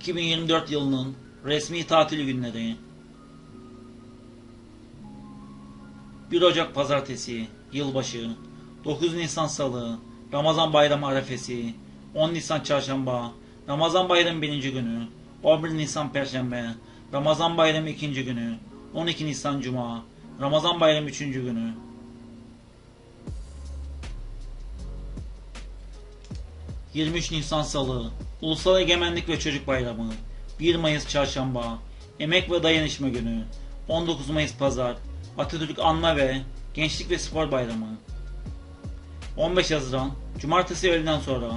2024 yılının resmi tatil günleri 1 Ocak Pazartesi, Yılbaşı 9 Nisan Salı, Ramazan Bayramı Arefesi 10 Nisan Çarşamba, Ramazan Bayramı 1. günü 11 Nisan Perşembe, Ramazan Bayramı 2. günü 12 Nisan Cuma, Ramazan Bayramı 3. günü 23 Nisan Salı, Ulusal Egemenlik ve Çocuk Bayramı, 1 Mayıs Çarşamba, Emek ve Dayanışma Günü, 19 Mayıs Pazar, Atatürk Anma ve Gençlik ve Spor Bayramı, 15 Haziran, Cumartesi öğleden sonra,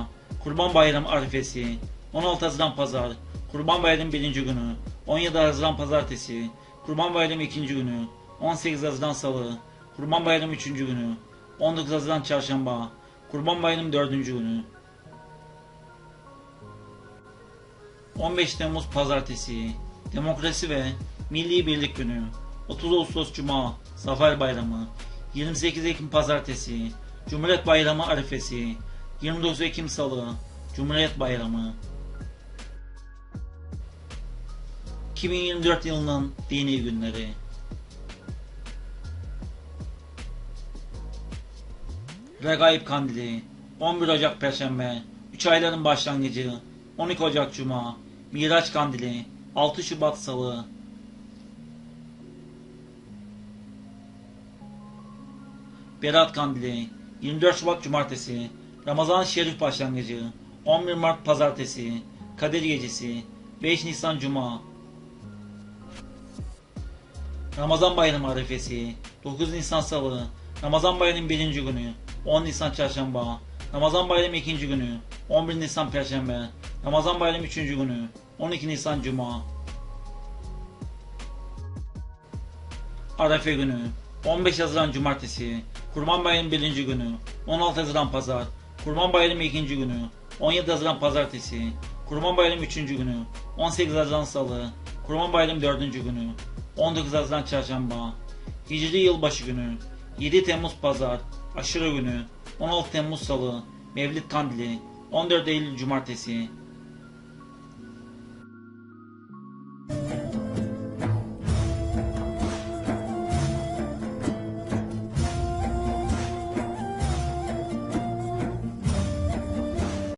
Kurban Bayramı Arifesi, 16 Haziran Pazar, Kurban Bayramı 1. günü, 17 Haziran Pazartesi, Kurban Bayramı 2. günü, 18 Haziran Salı, Kurban Bayramı 3. günü, 19 Haziran Çarşamba, Kurban Bayramı 4. günü, 15 Temmuz Pazartesi, Demokrasi ve Milli Birlik Günü, 30 Ağustos Cuma, Zafer Bayramı, 28 Ekim Pazartesi, Cumhuriyet Bayramı Arifesi, 29 Ekim Salı, Cumhuriyet Bayramı. 2024 yılının dini günleri. Regaib Kandili, 11 Ocak Perşembe, 3 ayların başlangıcı, 12 Ocak Cuma, Miraç Kandili, 6 Şubat Salı, Berat Kandili, 24 Şubat Cumartesi, Ramazan Şerif Başlangıcı, 11 Mart Pazartesi, Kadir Gecesi, 5 Nisan Cuma, Ramazan Bayramı Arifesi, 9 Nisan Salı, Ramazan Bayramı 1. günü, 10 Nisan Çarşamba, Ramazan Bayramı 2. günü, 11 Nisan Perşembe, Ramazan Bayramı 3. günü, 12 Nisan Cuma, Arefe günü, 15 Haziran Cumartesi, Kurban Bayramı 1. günü, 16 Haziran Pazar, Kurban Bayramı 2. günü, 17 Haziran Pazartesi, Kurban Bayramı 3. günü, 18 Haziran Salı, Kurban Bayramı 4. günü, 19 Haziran Çarşamba, Hicri Yılbaşı günü, 7 Temmuz Pazar, Aşırı günü, 16 Temmuz Salı, Mevlid Kandili, 14 Eylül Cumartesi,